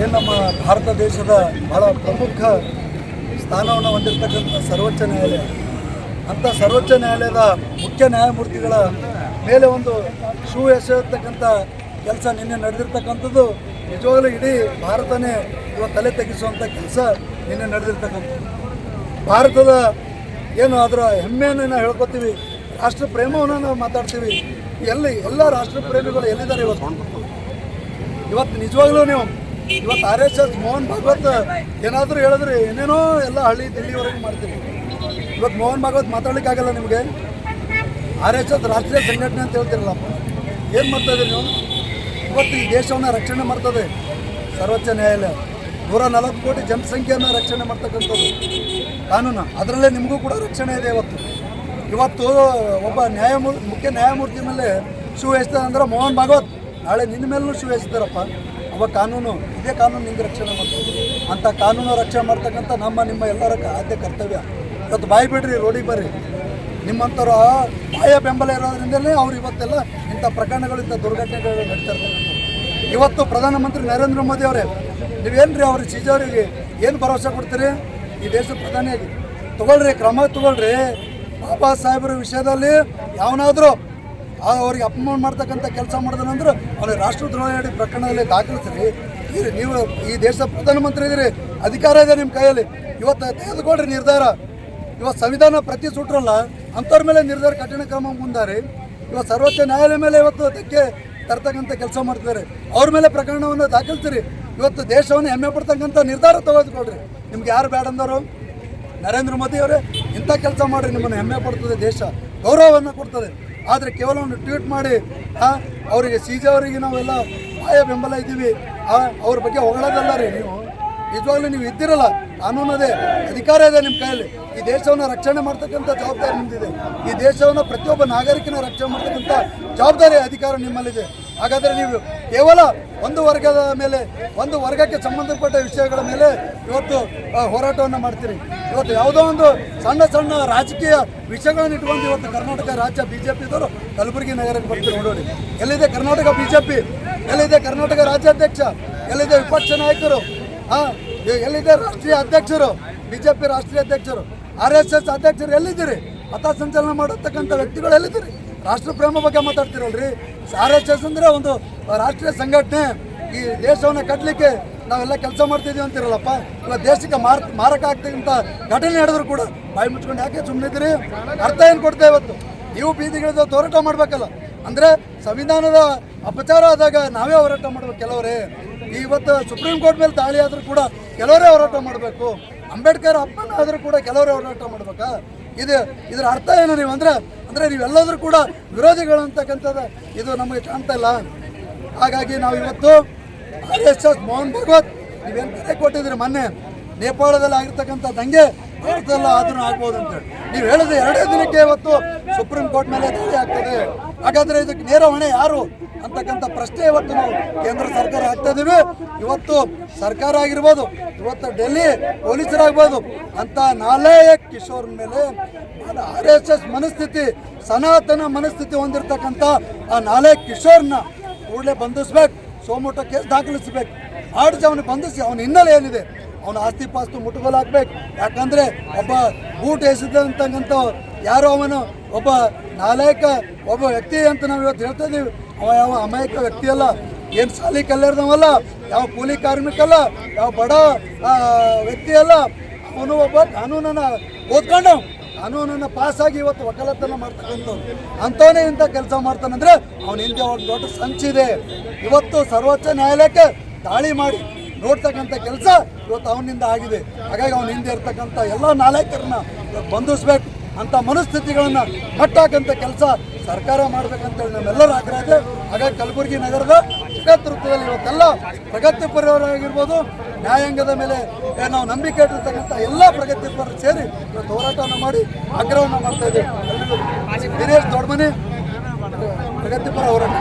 ಏನು ನಮ್ಮ ಭಾರತ ದೇಶದ ಬಹಳ ಪ್ರಮುಖ ಸ್ಥಾನವನ್ನು ಹೊಂದಿರತಕ್ಕಂಥ ಸರ್ವೋಚ್ಚ ನ್ಯಾಯಾಲಯ. ಅಂಥ ಸರ್ವೋಚ್ಚ ನ್ಯಾಯಾಲಯದ ಮುಖ್ಯ ನ್ಯಾಯಮೂರ್ತಿಗಳ ಮೇಲೆ ಒಂದು ಶೂ ಎಸೆಯತಕ್ಕಂಥ ಕೆಲಸ ನಿನ್ನೆ ನಡೆದಿರ್ತಕ್ಕಂಥದ್ದು. ನಿಜವಾಗಲೂ ಇಡೀ ಭಾರತನೇ ಇವತ್ತು ತಲೆ ತೆಗೆಸುವಂಥ ಕೆಲಸ ನಿನ್ನೆ ನಡೆದಿರ್ತಕ್ಕಂಥದ್ದು. ಭಾರತದ ಏನು ಅದರ ಹೆಮ್ಮೆಯನ್ನು ನಾವು ಹೇಳ್ಕೊತೀವಿ, ರಾಷ್ಟ್ರ ಪ್ರೇಮವನ್ನು ನಾವು ಮಾತಾಡ್ತೀವಿ. ಎಲ್ಲಿ, ಎಲ್ಲ ರಾಷ್ಟ್ರ ಪ್ರೇಮಿಗಳು ಎಲ್ಲಿದ್ದಾರೆ ಇವತ್ತು? ಇವತ್ತು ನಿಜವಾಗ್ಲೂ ನೀವು, ಇವತ್ತು R S S Mohan Bhagwat ಏನಾದರೂ ಹೇಳಿದ್ರೆ ಏನೇನೋ ಎಲ್ಲ ಹಳ್ಳಿ ದಿಲ್ಲಿವರೆಗೂ ಮಾಡ್ತೀರಿ. ಇವತ್ತು ಮೋಹನ್ ಭಾಗವತ್ ಮಾತಾಡ್ಲಿಕ್ಕಾಗಲ್ಲ ನಿಮಗೆ? ಆರ್ ಎಸ್ ಎಸ್ ರಾಷ್ಟ್ರೀಯ ಸಂಘಟನೆ ಅಂತ ಹೇಳ್ತಿರಲ್ಲಪ್ಪ ಏನು ಮಾಡ್ತಾ ಇದ್ದೀರಿ ನೀವು? ಇವತ್ತು ಈ ದೇಶವನ್ನು ರಕ್ಷಣೆ ಮಾಡ್ತದೆ ಸರ್ವೋಚ್ಚ ನ್ಯಾಯಾಲಯ. ನೂರ ನಲವತ್ತು ಕೋಟಿ ಜನಸಂಖ್ಯೆಯನ್ನು ರಕ್ಷಣೆ ಮಾಡ್ತಕ್ಕಂಥದ್ದು. ಕಾನೂನು. ಅದರಲ್ಲೇ ನಿಮಗೂ ಕೂಡ ರಕ್ಷಣೆ ಇದೆ ಇವತ್ತು. ಇವತ್ತು ಒಬ್ಬ ನ್ಯಾಯಮೂರ್ತಿ ಮುಖ್ಯ ನ್ಯಾಯಮೂರ್ತಿ ಮೇಲೆ ಎಸ್ತಾರೆ ಅಂದ್ರೆ ಮೋಹನ್ ಭಾಗವತ್. ನಾಳೆ ನಿನ್ನ ಮೇಲೂ ಶಿವ ಎಸ್ತಾರಪ್ಪ. ಅವ ಕಾನೂನು, ಇದೇ ಕಾನೂನು ನಿಂಗೆ ರಕ್ಷಣೆ ಮಾಡ್ತೀವಿ ಅಂಥ ಕಾನೂನು ರಕ್ಷಣೆ ಮಾಡ್ತಕ್ಕಂಥ ನಮ್ಮ, ನಿಮ್ಮ ಎಲ್ಲರ ಆದ್ಯ ಕರ್ತವ್ಯ. ಇವತ್ತು ಬಾಯಿ ಬಿಡ್ರಿ, ರೋಡಿಗೆ ಬರ್ರಿ. ನಿಮ್ಮಂಥವ್ರು ಬಾಯ ಬೆಂಬಲ ಇರೋದ್ರಿಂದಲೇ ಅವ್ರು ಇವತ್ತೆಲ್ಲ ಇಂಥ ಪ್ರಕರಣಗಳು, ಇಂಥ ದುರ್ಘಟನೆಗಳು ನಡೀತಾ ಇವತ್ತು ಪ್ರಧಾನಮಂತ್ರಿ ನರೇಂದ್ರ ಮೋದಿ ಅವರೇ ರೀ ಅವ್ರ ಚೀಜವರಿಗೆ ಏನು ಭರವಸೆ ಕೊಡ್ತೀರಿ? ಈ ದೇಶದ ಪ್ರಧಾನಿಯಾಗಿ. ತಗೊಳ್ರಿ, ಕ್ರಮ ತಗೊಳ್ರಿ. ಬಾಬಾ ಸಾಹೇಬರ ವಿಷಯದಲ್ಲಿ ಯಾವನಾದರೂ ಅವ್ರಿಗೆ ಅಪಮಾನ ಮಾಡ್ತಕ್ಕಂಥ ಕೆಲಸ ಮಾಡಿದನಂದ್ರೆ ಅವ್ರಿಗೆ ರಾಷ್ಟ್ರದ್ರೋಹ ಹೇಳಿ ಪ್ರಕರಣದಲ್ಲಿ ದಾಖಲಿಸ್ರಿ. ನೀವು ಈ ದೇಶದ ಪ್ರಧಾನಮಂತ್ರಿ ಇದ್ದೀರಿ, ಅಧಿಕಾರ ಇದೆ ನಿಮ್ಮ ಕೈಯಲ್ಲಿ. ಇವತ್ತು ತೆಗೆದುಕೊಳ್ಳ್ರಿ ನಿರ್ಧಾರ. ಇವತ್ತು ಸಂವಿಧಾನ ಪ್ರತಿ ಸುಟ್ರಲ್ಲ ಅಂಥವ್ರ ಮೇಲೆ ನಿರ್ಧಾರ ಕಠಿಣ ಕ್ರಮ ಮುಂದಾರಿ. ಇವತ್ತು ಸರ್ವೋಚ್ಚ ನ್ಯಾಯಾಲಯ ಮೇಲೆ ಇವತ್ತು ಅದಕ್ಕೆ ತರ್ತಕ್ಕಂಥ ಕೆಲಸ ಮಾಡ್ತಿದ್ದಾರೆ. ಅವ್ರ ಮೇಲೆ ಪ್ರಕರಣವನ್ನು ದಾಖಲಿಸ್ತೀರಿ ಇವತ್ತು ದೇಶವನ್ನು ಹೆಮ್ಮೆ ಪಡ್ತಕ್ಕಂಥ ನಿರ್ಧಾರ ತೆಗೆದುಕೊಳ್ರಿ. ನಿಮ್ಗೆ ಯಾರು ಬೇಡ ಅಂದರು ನರೇಂದ್ರ ಮೋದಿ ಅವರೇ, ಇಂಥ ಕೆಲಸ ಮಾಡಿರಿ. ನಿಮ್ಮನ್ನು ಹೆಮ್ಮೆ ಪಡ್ತದೆ ದೇಶ. ಗೌರವವನ್ನು ಕೊಡ್ತದೆ. ಆದರೆ ಕೇವಲ ಒಂದು ಟ್ವೀಟ್ ಮಾಡಿ ಅವರಿಗೆ ಜಿ ಅವರಿಗೆ ನಾವೆಲ್ಲ ಬಾಯ ಬೆಂಬಲ ಇದ್ದೀವಿ. ಅವ್ರ ಬಗ್ಗೆ ಹೊಗಳೋದಲ್ಲ ರೀ ನೀವು. ನಿಜವಾಗ್ಲೂ ನೀವು ಇದ್ದಿರಲ್ಲ ಕಾನೂನು ಅದೇ ಅಧಿಕಾರ ಇದೆ ನಿಮ್ಮ ಕೈಯಲ್ಲಿ. ಈ ದೇಶವನ್ನು ರಕ್ಷಣೆ ಮಾಡ್ತಕ್ಕಂಥ ಜವಾಬ್ದಾರಿ ನಿಮ್ಮದಿದೆ ಈ ದೇಶವನ್ನು ಪ್ರತಿಯೊಬ್ಬ ನಾಗರಿಕನ ರಕ್ಷಣೆ ಮಾಡ್ತಕ್ಕಂಥ ಜವಾಬ್ದಾರಿ ಅಧಿಕಾರ ನಿಮ್ಮಲ್ಲಿದೆ. ಹಾಗಾದರೆ ನೀವು ಕೇವಲ ಒಂದು ವರ್ಗದ ಮೇಲೆ, ಒಂದು ವರ್ಗಕ್ಕೆ ಸಂಬಂಧಪಟ್ಟ ವಿಷಯಗಳ ಮೇಲೆ ಇವತ್ತು ಹೋರಾಟವನ್ನು ಮಾಡ್ತೀರಿ. ಇವತ್ತು ಯಾವುದೋ ಒಂದು ಸಣ್ಣ ಸಣ್ಣ ರಾಜಕೀಯ ವಿಷಯಗಳನ್ನು ಇಟ್ಕೊಂಡು ಇವತ್ತು ಕರ್ನಾಟಕ ರಾಜ್ಯ ಬಿ ಜೆ ಪಿದವರು ಕಲಬುರಗಿ ನಗರಕ್ಕೆ ಬರ್ತೀರಿ ನೋಡೋಣ ಎಲ್ಲಿದೆ ಕರ್ನಾಟಕ ಬಿ ಜೆ ಪಿ ಎಲ್ಲಿದೆ ಕರ್ನಾಟಕ ರಾಜ್ಯಾಧ್ಯಕ್ಷ? ಎಲ್ಲಿದೆ ವಿಪಕ್ಷ ನಾಯಕರು? ಹಾಂ ಎಲ್ಲಿದೆ ರಾಷ್ಟ್ರೀಯ ಅಧ್ಯಕ್ಷರು? ಬಿ ಜೆ ಪಿ ರಾಷ್ಟ್ರೀಯ ಅಧ್ಯಕ್ಷರು? ಆರ್ ಎಸ್ ಎಸ್ ಅಧ್ಯಕ್ಷರು ಎಲ್ಲಿದ್ದೀರಿ? ಪಥಸಂಚಲನ ಮಾಡತಕ್ಕಂಥ ವ್ಯಕ್ತಿಗಳು ಎಲ್ಲಿದ್ದೀರಿ? ರಾಷ್ಟ್ರ ಪ್ರೇಮ ಬಗ್ಗೆ ಮಾತಾಡ್ತಿರಲ್ರಿ? ಆರ್ ಎಸ್ ಎಸ್ ಅಂದ್ರೆ ಒಂದು ರಾಷ್ಟ್ರೀಯ ಸಂಘಟನೆ. ಈ ದೇಶವನ್ನು ಕಟ್ಟಲಿಕ್ಕೆ ನಾವೆಲ್ಲ ಕೆಲಸ ಮಾಡ್ತಿದೀವಿ ಅಂತಿರಲ್ಲಪ್ಪ. ಇವಾಗ ದೇಶಕ್ಕೆ ಮಾರ, ಮಾರಕ ಆಗ್ತಕ್ಕಂಥ ಘಟನೆ ನಡೆದ್ರು ಕೂಡ ಬಾಯಿ ಮುಚ್ಕೊಂಡು ಯಾಕೆ ಸುಮ್ಮನಿದ್ದೀರಿ ಅರ್ಥ ಏನು ಕೊಡ್ತಾ ಇವತ್ತು? ನೀವು ಬೀದಿಗಳಿಂದ ಹೋರಾಟ ಮಾಡಬೇಕಲ್ಲ. ಅಂದರೆ ಸಂವಿಧಾನದ ಅಪಚಾರ ಆದಾಗ ನಾವೇ ಹೋರಾಟ ಮಾಡಬೇಕು ಕೆಲವರೇ. ಇವತ್ತು ಸುಪ್ರೀಂ ಕೋರ್ಟ್ ಮೇಲೆ ದಾಳಿ ಆದರೂ ಕೂಡ ಕೆಲವರೇ ಹೋರಾಟ ಮಾಡಬೇಕು. ಅಂಬೇಡ್ಕರ್ ಅಪ್ಪನ ಆದರೂ ಕೂಡ ಕೆಲವರೇ ಹೋರಾಟ ಮಾಡ್ಬೇಕಾ? ಇದು ಇದರ ಅರ್ಥ ಏನು ನೀವು ಅಂದರೆ ಅಂದರೆ ನೀವೆಲ್ಲದರೂ ಕೂಡ ವಿರೋಧಿಗಳು ಅಂತಕ್ಕಂಥದ್ದು, ಇದು ನಮಗೆ ಕಾಣ್ತಾ ಇಲ್ಲ. ಹಾಗಾಗಿ ನಾವು ಇವತ್ತು R S S Mohan Bhagwat ನೀವೇನು ಕೊಟ್ಟಿದ್ದೀರಿ ಮೊನ್ನೆ ನೇಪಾಳದಲ್ಲಿ ಆಗಿರ್ತಕ್ಕಂಥ ದಂಗೆ ಭಾರತದಲ್ಲ ಅದನ್ನು ಆಗ್ಬೋದು ಅಂತೇಳಿ ನೀವು ಹೇಳಿದ್ರೆ ಎರಡೇ ದಿನಕ್ಕೆ ಇವತ್ತು ಸುಪ್ರೀಂ ಕೋರ್ಟ್ ಮೇಲೆ ದಾಳಿ ಆಗ್ತದೆ. ಹಾಗಾದ್ರೆ ಇದಕ್ಕೆ ನೇರ ಹೊಣೆ ಯಾರು? ಅಂತಕ್ಕಂಥ ಪ್ರಶ್ನೆ ಇವತ್ತು ನಾವು ಕೇಂದ್ರ ಸರ್ಕಾರ ಆಗ್ತಾ ಇದ್ದೀವಿ ಇವತ್ತು ಸರ್ಕಾರ ಆಗಿರ್ಬೋದು, ಇವತ್ತು ಡೆಲ್ಲಿ ಪೊಲೀಸರಾಗ್ಬೋದು, ಅಂತ ನಾಲೇ ಕಿಶೋರ್ ಮೇಲೆ ಆರ್ ಎಸ್ ಎಸ್ ಮನಸ್ಥಿತಿ, ಸನಾತನ ಮನಸ್ಥಿತಿ ಹೊಂದಿರತಕ್ಕಂಥ ಆ ನಾಲೆ ಕಿಶೋರ್ನ ಕೂಡಲೇ ಬಂಧಿಸ್ಬೇಕು. ಸೋಮೋಟೋ ಕೇಸ್ ದಾಖಲಿಸಬೇಕು. ಆಡಿಸಿ ಅವನಿಗೆ ಬಂಧಿಸಿ, ಅವನ ಹಿನ್ನೆಲೆ ಏನಿದೆ? ಅವನ ಆಸ್ತಿ ಪಾಸ್ತು ಮುಟ್ಟುಗೋಲು ಹಾಕ್ಬೇಕು ಯಾಕಂದ್ರೆ ಒಬ್ಬ ಬೂಟ್ ಎಸೆದಂತಕ್ಕಂಥ ಯಾರೋ ಅವನು, ಒಬ್ಬ ನಾಲಾಯಕ, ಒಬ್ಬ ವ್ಯಕ್ತಿ ಅಂತ ನಾವು ಇವತ್ತು ಹೇಳ್ತಾ ಇದೀವಿ ಅವ ಯಾವ ಅಮಾಯಕ ವ್ಯಕ್ತಿ ಅಲ್ಲ. ಏನು ಸಾಲಿ ಕಲ್ಯಾರ್ದವಲ್ಲ, ಯಾವ ಕೂಲಿ ಕಾರ್ಮಿಕ ಅಲ್ಲ, ಯಾವ ಬಡ ವ್ಯಕ್ತಿ ಅಲ್ಲ. ಅವನು ಒಬ್ಬ ಕಾನೂನನ್ನ ಓದ್ಕೊಂಡು ಕಾನೂನನ್ನ ಪಾಸ್ ಆಗಿ ಇವತ್ತು ವಕಾಲತನ ಮಾಡ್ತಕ್ಕಂಥವ್ನು ಅಂಥವನೇ ಇಂಥ ಕೆಲಸ ಮಾಡ್ತಾನಂದ್ರೆ ಅವನ ಹಿಂದೆ ಒಂದು ದೊಡ್ಡ ಸಂಚಿದೆ ಇವತ್ತು ಸರ್ವೋಚ್ಚ ನ್ಯಾಯಾಲಯಕ್ಕೆ ದಾಳಿ ಮಾಡಿ ನೋಡ್ತಕ್ಕಂಥ ಕೆಲಸ ಇವತ್ತು ಅವನಿಂದ ಆಗಿದೆ. ಹಾಗಾಗಿ ಅವನ ಹಿಂದೆ ಇರ್ತಕ್ಕಂಥ ಎಲ್ಲ ನಾಯಕರನ್ನ ಬಂಧಿಸ್ಬೇಕು ಅಂತ ಮನಸ್ಥಿತಿಗಳನ್ನ ಕಟ್ಟಾಕಂಥ ಕೆಲಸ ಸರ್ಕಾರ ಮಾಡ್ಬೇಕಂತೇಳಿ ನಮ್ಮೆಲ್ಲರೂ ಆಗ್ರಹ ಇದೆ. ಹಾಗಾಗಿ ಕಲಬುರಗಿ ನಗರದ ಜಗತ್ತೃತ್ವದಲ್ಲಿ ಇವತ್ತೆಲ್ಲ ಪ್ರಗತಿಪರವರಾಗಿರ್ಬೋದು ನ್ಯಾಯಾಂಗದ ಮೇಲೆ ನಾವು ನಂಬಿಕೆ ಇಟ್ಟಿರ್ತಕ್ಕಂಥ ಎಲ್ಲ ಪ್ರಗತಿಪರರು ಸೇರಿ ಇವತ್ತು ಹೋರಾಟವನ್ನು ಮಾಡಿ ಆಗ್ರಹವನ್ನು ಮಾಡ್ತಾ ಇದ್ದೀವಿ. ದಿನೇಶ್ ದೊಡ್ಡಮನೆ, ಪ್ರಗತಿಪರ ಹೋರಾಟ.